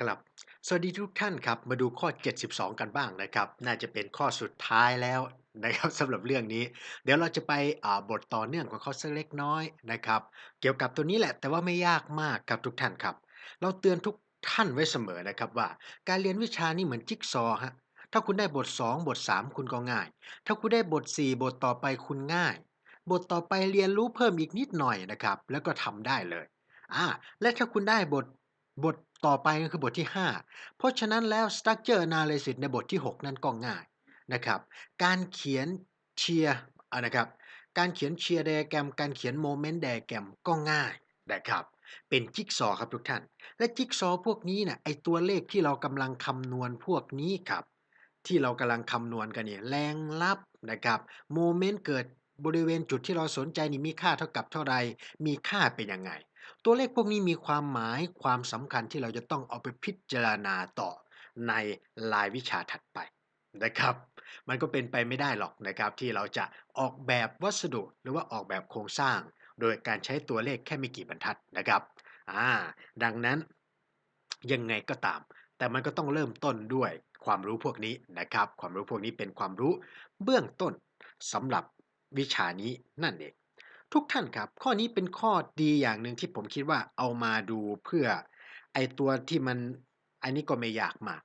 ครับ สวัสดีทุกท่านครับ มาดูข้อ 72 กันบ้างนะครับ น่าจะเป็นข้อสุดท้ายแล้วนะครับสำหรับเรื่องนี้ เดี๋ยวเราจะไปอ่าบทต่อเนื่องของเขาสักเล็กน้อยนะครับ เกี่ยวกับตัวนี้แหละ แต่ว่าไม่ยากมากครับทุกท่านครับ เราเตือนทุกท่านไว้เสมอนะครับว่า การเรียนวิชานี่เหมือนจิ๊กซอฮะ ถ้าคุณได้บท 2 บท 3 คุณก็ง่าย ถ้าคุณได้บท 4 บทต่อไปคุณง่าย บทต่อไปเรียนรู้เพิ่มอีกนิดหน่อยนะครับ แล้วก็ทำได้เลยอ่าและถ้าคุณได้บท บทต่อไปก็คือบทที่ 5 เพราะฉะนั้นแล้ว structure analysis ในบทที่ 6 นั้นก็ง่ายนะครับ การเขียนเชียร์นะครับ การเขียนเชียร์ไดอะแกรม การเขียนโมเมนต์ไดอะแกรมก็ง่ายนะครับ เป็นจิ๊กซอครับทุกท่าน และจิ๊กซอพวกนี้นะไอตัวเลขที่เรากำลังคำนวณพวกนี้ครับ ที่เรากำลังคำนวณกันเนี่ยแรงลับนะครับโมเมนต์เกิดบริเวณจุดที่เราสนใจนี่มีค่าเท่ากับเท่าไร มีค่าเป็นยังไง ตัวเลขพวกนี้มีความหมายความสำคัญที่เราจะต้องเอาไปพิจารณาต่อในรายวิชาถัดไปนะครับ มันก็เป็นไปไม่ได้หรอกนะครับ ที่เราจะออกแบบวัสดุหรือว่าออกแบบโครงสร้าง โดยการใช้ตัวเลขแค่ไม่กี่บรรทัดนะครับอ่าดังนั้นยังไงก็ตาม แต่มันก็ต้องเริ่มต้นด้วยความรู้พวกนี้นะครับ ความรู้พวกนี้เป็นความรู้เบื้องต้นสำหรับวิชานี้นั่นเอง ทุกท่านครับ ข้อนี้เป็นข้อดีอย่างหนึ่งที่ผมคิดว่าเอามาดูเพื่อไอตัวที่มันอันนี้ก็ไม่อยากมาก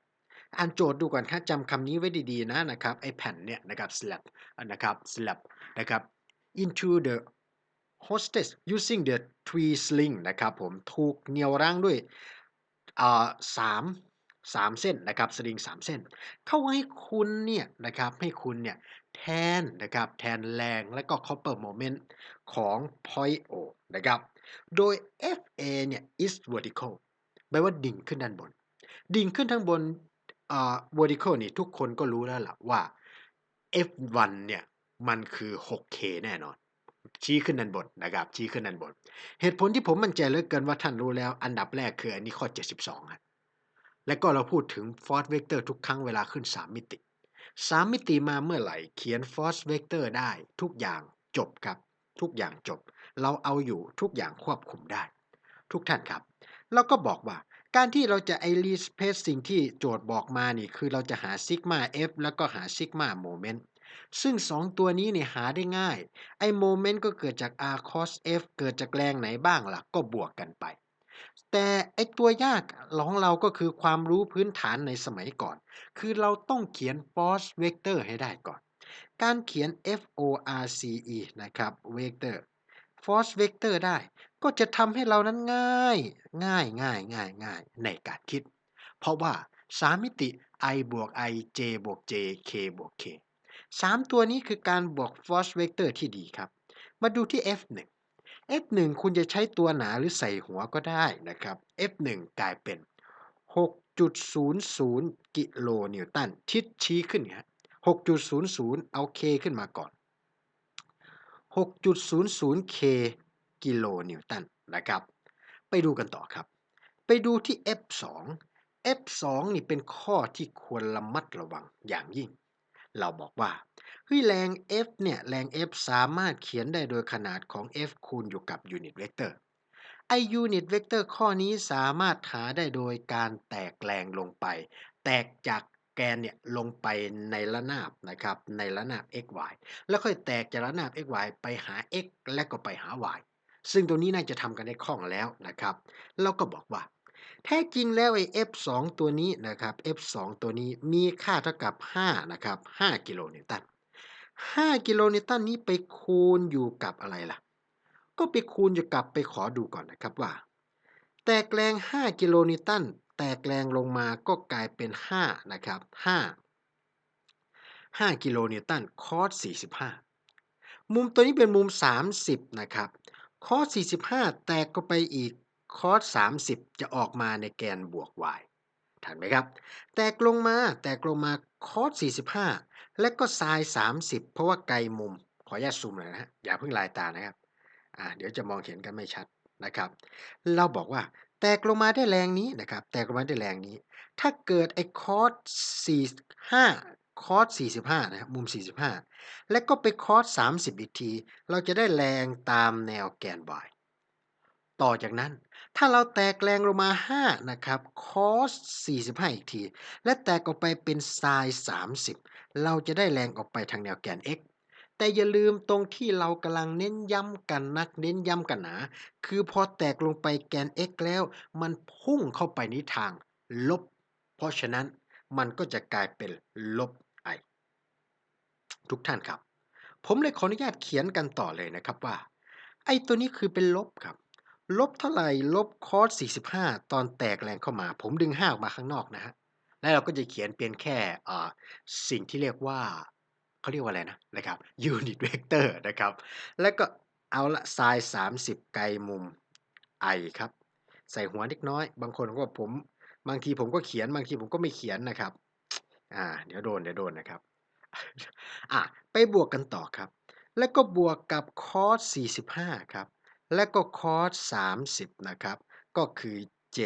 อ่านโจทย์ดูก่อนครับจำคำนี้ไว้ดีๆนะนะครับไอแผ่นเนี่ยนะครับ slap นะครับ slap นะครับ into the hostess using the tree sling นะครับผมถูกเหนี่ยวรั้งด้วยอ่าสามสามเส้นนะครับสลิงสามเส้น เข้าให้คุณเนี่ยนะครับให้คุณเนี่ย แทนนะครับแทนแรงและก็ copper moment ของ point O นะครับ โดย FA เนี่ย is vertical แปลว่าดิ่งขึ้นด้านบน ดิ่งขึ้นทั้งบนอ่า vertical นี่ทุกคนก็รู้แล้วล่ะว่า F1 เนี่ยมันคือ 6K แน่นอน ชี้ขึ้นด้านบนนะครับ ชี้ขึ้นด้านบน เหตุผลที่ผมมั่นใจเหลือเกินว่าท่านรู้แล้ว อันดับแรกคืออันนี้ข้อ 72ฮะและก็เราพูดถึง force vector ทุกครั้งเวลาขึ้น 3 มิติ 3มิติมาเมื่อไหร่เขียน force vector ได้ทุกอย่างจบครับ ทุกอย่างจบ เราเอาอยู่ทุกอย่างควบคุมได้ ทุกท่านครับเราก็บอกว่าการที่เราจะไอรีสเพสสิ่งที่โจทย์บอกมานี่คือเราจะหาซิกมา f แล้วก็หาซิกมาโมเมนต์ซึ่ง 2 ตัวนี้เนี่ยหาได้ง่าย ไอโมเมนต์ก็เกิดจาก r cos f เกิดจากแรงไหนบ้างล่ะ ก็บวกกันไป แต่ไอตัวยากของเราก็คือความรู้พื้นฐานในสมัยก่อน คือเราต้องเขียน force vector ให้ได้ก่อน การเขียน f o r c e นะครับ vector force vector ได้ ก็จะทำให้เรานั้นง่าย ง่ายง่ายง่ายง่ายในการคิด เพราะว่า3มิติ i บวก i j บวก j k บวก k 3ตัวนี้คือการบวก force vector ที่ดีครับ มาดูที่ f1 f1 คุณจะใช้ตัวหนาหรือใส่หัวก็ได้นะครับ f1 กลายเป็น 6.00 กิโลนิวตัน ทิศชี้ขึ้นครับ6.00 เอา k ขึ้นมาก่อน 6.00 k กิโลนิวตันนะครับ ไปดูกันต่อครับ ไปดูที่ f2 f2 นี่เป็นข้อที่ควรระมัดระวังอย่างยิ่ง เราบอกว่า ฮ้ยแรง F เนี่ย แรง F สามารถเขียนได้โดยขนาดของ F คูณอยู่กับยูนิตเวกเตอร์ไอยูนิตเวกเตอร์ข้อนี้สามารถหาได้โดยการแตกแรงลงไป แตกจากแกนเนี่ยลงไปในระนาบนะครับ ในระนาบ x y แล้วค่อยแตกจากระนาบ x y ไปหา x และก็ไปหา y ซึ่งตัวนี้น่าจะทำกันได้คล่องแล้วนะครับ เราก็บอกว่า แท้จริงแล้วไอ้ F2 ตัวนี้นะครับ F2 ตัวนี้มีค่าเท่ากับ 5 นะครับ 5 กิโลนิวตัน 5 กิโลนิวตันนี้ไปคูณอยู่กับอะไรล่ะ ก็ไปคูณอยู่กับไปขอดูก่อนนะครับว่า แตกแรง 5 กิโลนิวตันแตกแรงลงมาก็กลายเป็น 5 นะครับ 5 5 กิโลนิวตันคอส45 มุมตัวนี้เป็นมุม 30 นะครับคอส45 แตกก็ไปอีกคอส30 จะออกมาในแกนบวก y ทันไหมครับ แตกลงมาแตกลงมาคอส45 และก็ไซน์30 เพราะว่าไกลมุม ขออนุญาตซูมหน่อยนะฮะอย่าเพิ่งลายตานะครับอ่าเดี๋ยวจะมองเห็นกันไม่ชัดนะครับ เราบอกว่าแตกลงมาได้แรงนี้นะครับ แตกลงมาได้แรงนี้ ถ้าเกิดไอ้คอส45 คอส45 นะครับ มุม 45 และก็ไปคอส30 อีกที เราจะได้แรงตามแนวแกน y ต่อจากนั้น ถ้าเราแตกแรงลงมา 5 นะครับ cos 45 อีกที และแตกออกไปเป็น sin 30 เราจะได้แรงออกไปทางแนวแกน x แต่อย่าลืมตรงที่เรากำลังเน้นย้ำกันนักเน้นย้ำกันหนา คือพอแตกลงไปแกน x แล้ว มันพุ่งเข้าไปในทางลบ เพราะฉะนั้นมันก็จะกลายเป็นลบ i ทุกท่านครับ ผมเลยขออนุญาตเขียนกันต่อเลยนะครับว่า ไอ้ตัวนี้คือเป็นลบครับ ลบเท่าไหร่ ลบ cos 45 ตอนแตกแรงเข้ามา ผมดึง5ออกมาข้างนอกนะฮะ แล้วเราก็จะเขียนเป็นแค่สิ่งที่เรียกว่าเขาเรียกว่าอะไรนะนะครับ unit vector นะครับ แล้วก็เอาละ sin 30 ไกลมุม i ครับ ใส่หัวเล็กน้อย บางคนก็ผมบางทีผมก็เขียนบางทีผมก็ไม่เขียนนะครับอ่าเดี๋ยวโดนเดี๋ยวโดนนะครับอะไปบวกกันต่อครับ แล้วก็บวกกับ cos 45 ครับ และก็ cos 30 นะครับ ก็คือ j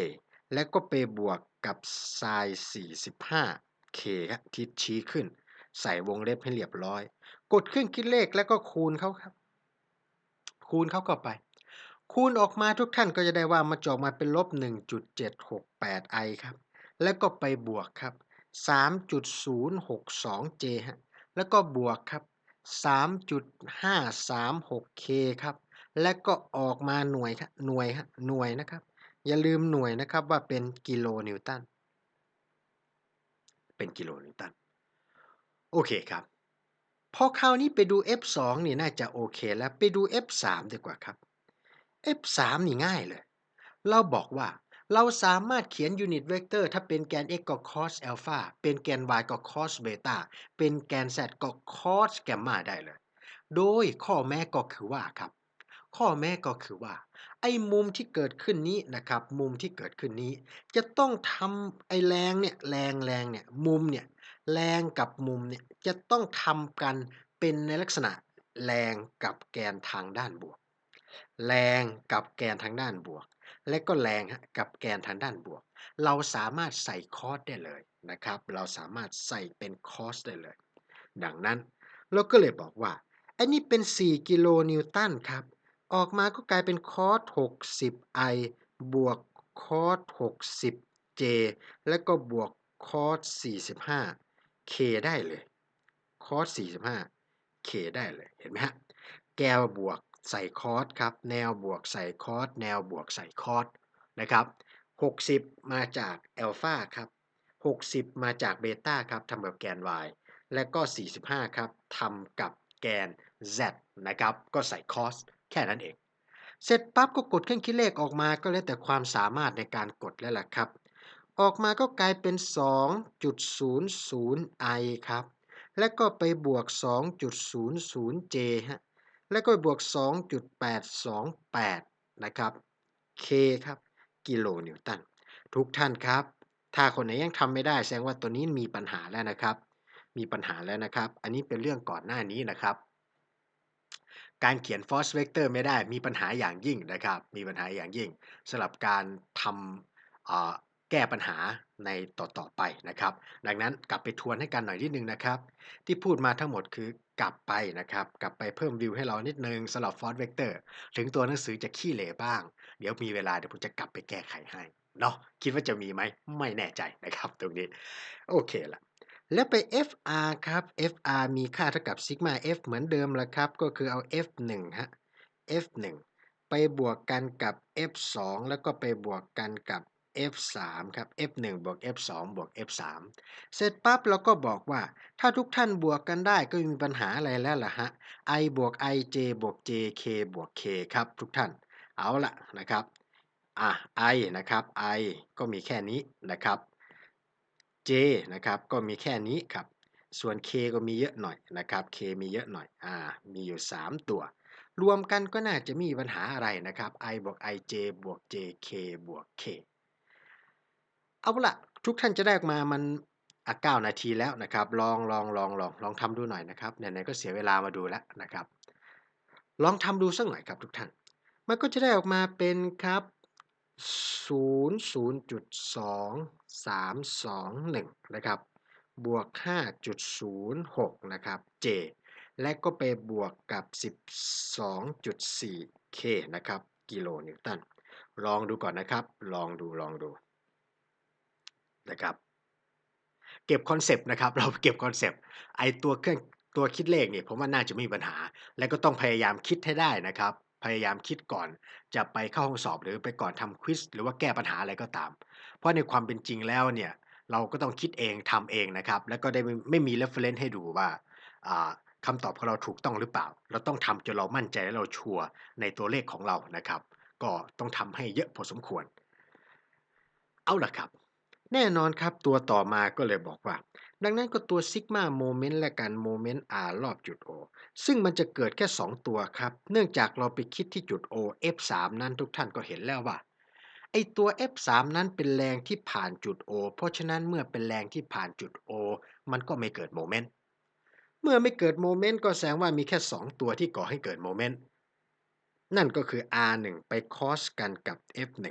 แล้วก็ไปบวก กับ sin 45 k ครับที่ชี้ขึ้น ใส่วงเล็บให้เรียบร้อย กดเครื่องคิดเลขแล้วก็คูณเขาครับ คูณเขาเข้าไป คูณออกมาทุกท่านก็จะได้ว่ามาจอกมาเป็นลบ 1.768 i ครับ แล้วก็ไปบวกครับ 3.062 j ฮะแล้วก็บวกครับ 3.536 k ครับ และก็ออกมาหน่วยครับหน่วยฮะหน่วยนะครับ อย่าลืมหน่วยนะครับว่าเป็นกิโลนิวตัน เป็นกิโลนิวตัน โอเคครับ พอคราวนี้ไปดู F2 นี่น่าจะโอเคแล้วไปดู F3 ดีกว่าครับ F3 นี่ง่ายเลย เราบอกว่าเราสามารถเขียนยูนิตเวกเตอร์ถ้าเป็นแกน x ก็ cos อัลฟาเป็นแกน y ก็ cos เบต้าเป็นแกน z ก็ cos แกมมาได้เลย โดยข้อแม้ก็คือว่าครับ ข้อแม้ก็คือว่า ไอ้มุมที่เกิดขึ้นนี้นะครับ มุมที่เกิดขึ้นนี้ จะต้องทำไอ้แรงเนี่ยแรงแรงเนี่ยมุมเนี่ยแรงกับมุมเนี่ยจะต้องทำกันเป็นในลักษณะแรงกับแกนทางด้านบวก แรงกับแกนทางด้านบวก และก็แรงกับแกนทางด้านบวก เราสามารถใส่คอสได้เลยนะครับ เราสามารถใส่เป็นคอสได้เลย ดังนั้นเราก็เลยบอกว่าอันนี้เป็น 4 กิโลนิวตันครับ ออกมาก็กลายเป็นคอส 60 i บวกคอส 60 j แล้วก็บวกคอส 45 k ได้เลยคอส 45 k ได้เลยเห็นไหมฮะแกวบวกใส่คอสครับ แนวบวกใส่คอส แนวบวกใส่คอสนะครับ 60 มาจากอัลฟาครับ 60 มาจากเบต้าครับทำกับแกน y และก็ 45 ครับทำกับแกน z นะครับ ก็ใส่คอส แค่นั้นเอง เสร็จปั๊บก็กดเครื่องคิดเลขออกมาก็แล้วแต่ความสามารถในการกดแล้วล่ะครับ ออกมาก็กลายเป็น 2.00 i ครับ แล้วก็ไปบวก 2.00 j ฮะ แล้วก็บวก 2.828 นะครับ k ครับ กิโลนิวตัน ทุกท่านครับ ถ้าคนไหนยังทำไม่ได้แสดงว่าตัวนี้มีปัญหาแล้วนะครับ มีปัญหาแล้วนะครับ อันนี้เป็นเรื่องก่อนหน้านี้นะครับ การเขียน force vector ไม่ได้มีปัญหาอย่างยิ่งนะครับ มีปัญหาอย่างยิ่งสำหรับการทำแก้ปัญหาในต่อๆไปนะครับ ดังนั้นกลับไปทวนให้กันหน่อยนิดนึงนะครับ ที่พูดมาทั้งหมดคือกลับไปนะครับ กลับไปเพิ่มวิวให้เรานิดนึงสำหรับ force vector ถึงตัวหนังสือจะขี้เหร่บ้าง เดี๋ยวมีเวลาเดี๋ยวผมจะกลับไปแก้ไขให้เนาะคิดว่าจะมีไหมไม่แน่ใจนะครับ ตรงนี้ โอเคละ แล้วไป FR ครับ FR มีค่าเท่ากับซิกมา F เหมือนเดิมละครับ ก็คือเอา F1 ฮะ F1 ไปบวกกันกับ F2 แล้วก็ไปบวกกันกับ F3 ครับ F1 บวก F2 บวก F3 เสร็จปั๊บเราก็บอกว่า ถ้าทุกท่านบวกกันได้ก็ไม่มีปัญหาอะไรแล้วล่ะฮะ i บวก i j บวก j k บวก k ครับทุกท่าน เอาละนะครับ อะ i นะครับ i ก็มีแค่นี้นะครับ j นะครับก็มีแค่นี้ครับ ส่วน k ก็มีเยอะหน่อยนะครับ k มีเยอะหน่อยอ่ามีอยู่ 3 ตัว รวมกันก็น่าจะมีปัญหาอะไรนะครับ i บวก i j บวก j k บวก k เอาละทุกท่านจะได้ออกมามันอะ9นาทีแล้วนะครับ ลองลองลองลองลองทำดูหน่อยนะครับไหนๆก็เสียเวลามาดูแล้วนะครับ ลองทำดูสักหน่อยครับทุกท่าน มันก็จะได้ออกมาเป็นครับ 0.2321นะครับ บวก5.06นะครับ J และก็ไปบวกกับ 12.4K นะครับ กิโลนิวตัน ลองดูก่อนนะครับ ลองดูลองดูนะครับ เก็บคอนเซปต์นะครับ เราเก็บคอนเซปต์ไอตัวเครื่องตัวคิดเลขเนี่ยผมว่าน่าจะไม่มีปัญหา และก็ต้องพยายามคิดให้ได้นะครับ พยายามคิดก่อน จะไปเข้าห้องสอบหรือไปก่อนทำควิซหรือว่าแก้ปัญหาอะไรก็ตาม เพราะในความเป็นจริงแล้วเนี่ยเราก็ต้องคิดเองทำเองนะครับ แล้วก็ได้ไม่ไม่มี reference ให้ดูว่าอ่าคำตอบของเราถูกต้องหรือเปล่า เราต้องทำจนเรามั่นใจและเราชัวร์ในตัวเลขของเรานะครับ ก็ต้องทำให้เยอะพอสมควร เอาล่ะครับ แน่นอนครับตัวต่อมาก็เลยบอกว่า ดังนั้นก็ตัว sigma moment และกัน moment r รอบจุด O ซึ่งมันจะเกิดแค่ 2 ตัวครับ เนื่องจากเราไปคิดที่จุด O F3 นั้นทุกท่านก็เห็นแล้วว่าไอตัว F3 นั้นเป็นแรงที่ผ่านจุด O เพราะฉะนั้นเมื่อเป็นแรงที่ผ่านจุด O มันก็ไม่เกิดโมเมนต์ เมื่อไม่เกิดโมเมนต์ก็แสดงว่ามีแค่ 2 ตัวที่ก่อให้เกิดโมเมนต์ นั่นก็คือ R1 ไปคอสกันกับ F1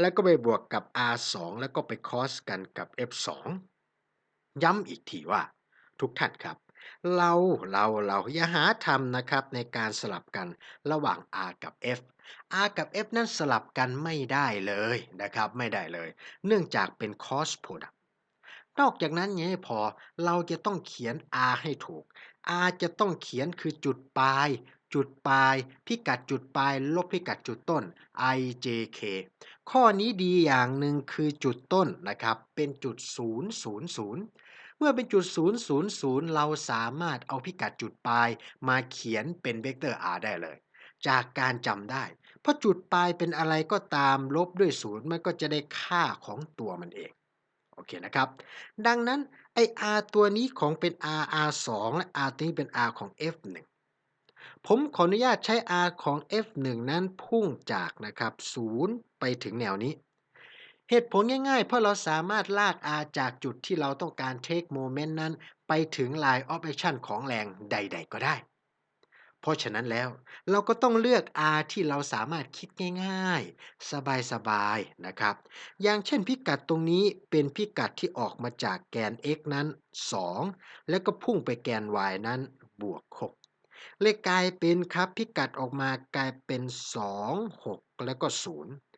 แล้วก็ไปบวกกับ R2 แล้วก็ไปคอสกันกับ F2 ย้ำอีกทีว่า ทุกท่านครับ เราเราเราอย่าหาทำนะครับในการสลับกันระหว่าง R กับ F R กับ F นั้นสลับกันไม่ได้เลยนะครับ ไม่ได้เลย เนื่องจากเป็น cross product นอกจากนั้นยังไม่พอเราจะต้องเขียน R ให้ถูก R จะต้องเขียนคือจุดปลาย จุดปลาย พิกัดจุดปลาย ลบพิกัดจุดต้น ijk ข้อนี้ดีอย่างหนึ่งคือจุดต้นนะครับ เป็นจุด 000 เมื่อเป็นจุด 000 เราสามารถเอาพิกัดจุดปลายมาเขียนเป็นเวกเตอร์ r ได้เลย จากการจำได้ เพราะจุดปลายเป็นอะไรก็ตามลบด้วย0มันก็จะได้ค่าของตัวมันเอง โอเคนะครับ ดังนั้นไอ้ r ตัวนี้ของเป็น r r2 และ r ตัวนี้เป็น r ของ f1 ผมขออนุญาตใช้ r ของ f1 นั้นพุ่งจากนะครับ0ไปถึงแนวนี้ เหตุผลง่ายๆ เพราะเราสามารถลาก r จากจุดที่เราต้องการ take moment นั้น ไปถึง line of action ของแรงใด ๆ ก็ได้ เพราะฉะนั้นแล้วเราก็ต้องเลือก r ที่เราสามารถคิดง่ายๆ สบายๆ นะครับ อย่างเช่นพิกัดตรงนี้เป็นพิกัดที่ออกมาจากแกน x นั้น 2 แล้วก็พุ่งไปแกน y นั้นบวก 6เลยกลายเป็นครับพิกัดออกมากลายเป็น 2 6 แล้วก็ 0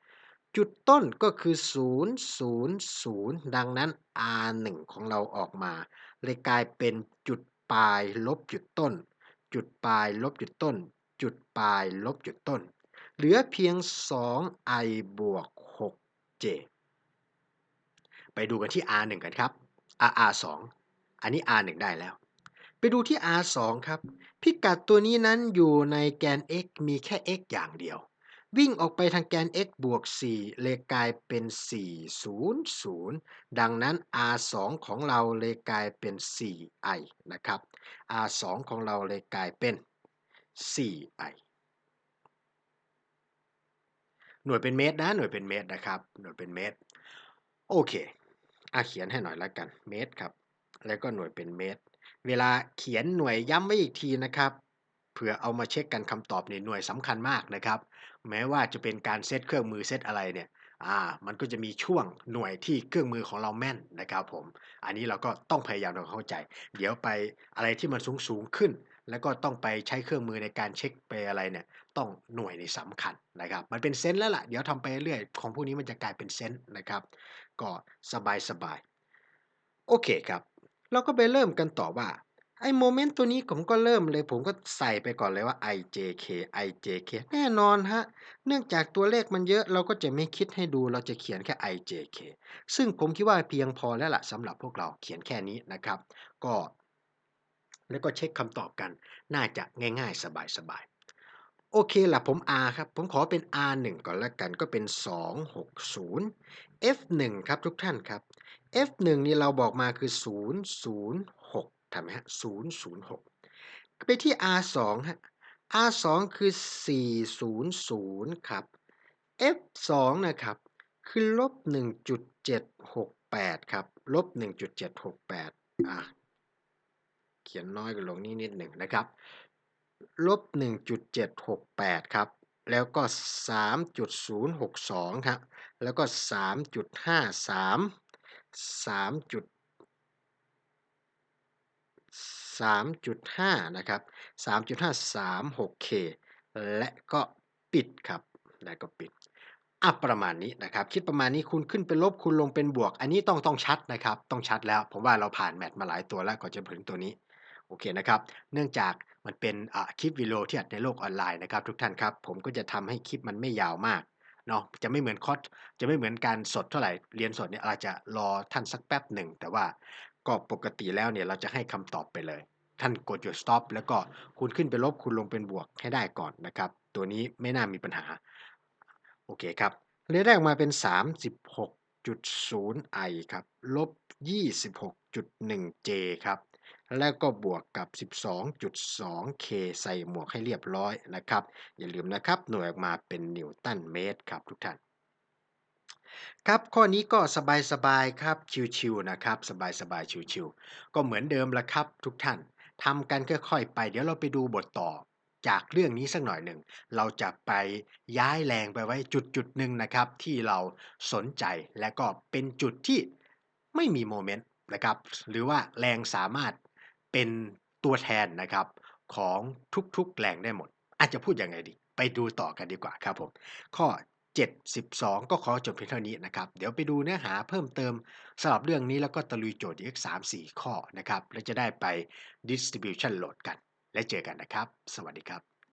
จุดต้นก็คือ 0 0 0 ดังนั้น r1 ของเราออกมา เลยกลายเป็นจุดปลายลบจุดต้น จุดปลายลบจุดต้น จุดปลายลบจุดต้น เหลือเพียง 2i บวก 6j ไปดูกันที่ r1 กันครับ r r2 อันนี้ r1 ได้แล้ว ไปดูที่ r2 ครับ พิกัดตัวนี้นั้นอยู่ในแกน x มีแค่ x อย่างเดียว วิ่งออกไปทางแกน x บวก 4 เลยกลายเป็น 4 0 0 ดังนั้น r2 ของเราเลยกลายเป็น 4i นะครับ r2 ของเราเลยกลายเป็น 4i หน่วยเป็นเมตรนะ หน่วยเป็นเมตรนะครับ หน่วยเป็นเมตร โอเคอาเขียนให้หน่อยละกัน เมตรครับ แล้วก็หน่วยเป็นเมตร เวลาเขียนหน่วยย้ำไว้อีกทีนะครับ เผื่อเอามาเช็คกันคำตอบในหน่วยสำคัญมากนะครับ แม้ว่าจะเป็นการเซตเครื่องมือเซตอะไรเนี่ยอ่ามันก็จะมีช่วงหน่วยที่เครื่องมือของเราแม่นนะครับผม อันนี้เราก็ต้องพยายามทำความเข้าใจ เดี๋ยวไปอะไรที่มันสูงสูงขึ้น แล้วก็ต้องไปใช้เครื่องมือในการเช็คไปอะไรเนี่ย ต้องหน่วยในสำคัญนะครับ มันเป็นเซนต์แล้วล่ะ เดี๋ยวทำไปเรื่อยของพวกนี้มันจะกลายเป็นเซนต์นะครับ ก็สบายสบายโอเคครับ เราก็ไปเริ่มกันต่อว่า ไอ้โมเมนต์ตัวนี้ผมก็เริ่มเลย ผมก็ใส่ไปก่อนเลยว่า ijk ijk แน่นอนฮะ เนื่องจากตัวเลขมันเยอะเราก็จะไม่คิดให้ดูเราจะเขียนแค่ ijk ซึ่งผมคิดว่าเพียงพอแล้วล่ะสำหรับพวกเราเขียนแค่นี้นะครับ ก็ แล้วก็เช็คคำตอบกัน น่าจะง่ายๆ สบายๆ โอเคล่ะผม R ครับ ผมขอเป็น R1 ก่อนแล้วกันก็เป็น 260 F1 ครับทุกท่านครับ F1 นี่เราบอกมาคือ 0 0 ทำไหมฮะ006ไปที่ R2 ฮะ R2 คือ400ครับ F2 นะครับ คือลบ1.768ครับ ลบ1.768อะ เขียนน้อยกว่าลงนี้นิดหนึ่งนะครับ ลบ1.768ครับแล้วก็ 3.062 ครับ แล้วก็ 3.53 3จุด 3.5 นะครับ 3.536K และก็ปิดครับ และก็ปิดอาประมาณนี้นะครับ คิดประมาณนี้คุณขึ้นเป็นลบคุณลงเป็นบวก อันนี้ต้องต้องชัดนะครับ ต้องชัดแล้ว ผมว่าเราผ่าน Math มาหลายตัวแล้วกว่าจะถึงตัวนี้โอเคนะครับ เนื่องจากมันเป็นคลิปวิดีโอที่อัดในโลกออนไลน์นะครับ ทุกท่านครับ ผมก็จะทำให้คลิปมันไม่ยาวมากเนาะจะไม่เหมือนคอร์สจะไม่เหมือนการสดเท่าไหร่ เรียนสดเนี่ยอาจจะรอท่านสักแป๊บหนึ่ง แต่ว่า ก็ปกติแล้วเนี่ยเราจะให้คำตอบไปเลย ท่านกดหยุด Stop แล้วก็คุณขึ้นเป็นลบคุณลงเป็นบวกให้ได้ก่อนนะครับ ตัวนี้ไม่น่ามีปัญหา โอเคครับเรยนได้ออกมาเป็น 36.0 i ครับลบ 26.1 j ครับแล้วก็บวกกับ 12.2 k ใส่หมวกให้เรียบร้อยนะครับ อย่าลืมนะครับ หน่วยออกมาเป็นนิวตันเมตรครับทุกท่าน ครับ ข้อนี้ก็สบาย ๆ ครับ ชิล ๆ นะครับ สบาย ๆ ชิล ๆ ก็เหมือนเดิมแหละครับทุกท่าน ทำกันค่อย ๆ ไป เดี๋ยวเราไปดูบทต่อจากเรื่องนี้สักหน่อยหนึ่ง เราจะไปย้ายแรงไปไว้จุด ๆ หนึ่งนะครับ ที่เราสนใจและก็เป็นจุดที่ไม่มีโมเมนต์นะครับ หรือว่าแรงสามารถเป็นตัวแทนนะครับของทุก ๆ แรงได้หมด อาจจะพูดยังไงดี ไปดูต่อกันดีกว่าครับผม ข้อ 72 ก็ขอจบเพียงเท่านี้นะครับ เดี๋ยวไปดูเนื้อหาเพิ่มเติมสำหรับเรื่องนี้แล้วก็ตะลุยโจทย์อีก 3-4 ข้อนะครับ แล้วจะได้ไป distribution load กัน และเจอกันนะครับ สวัสดีครับ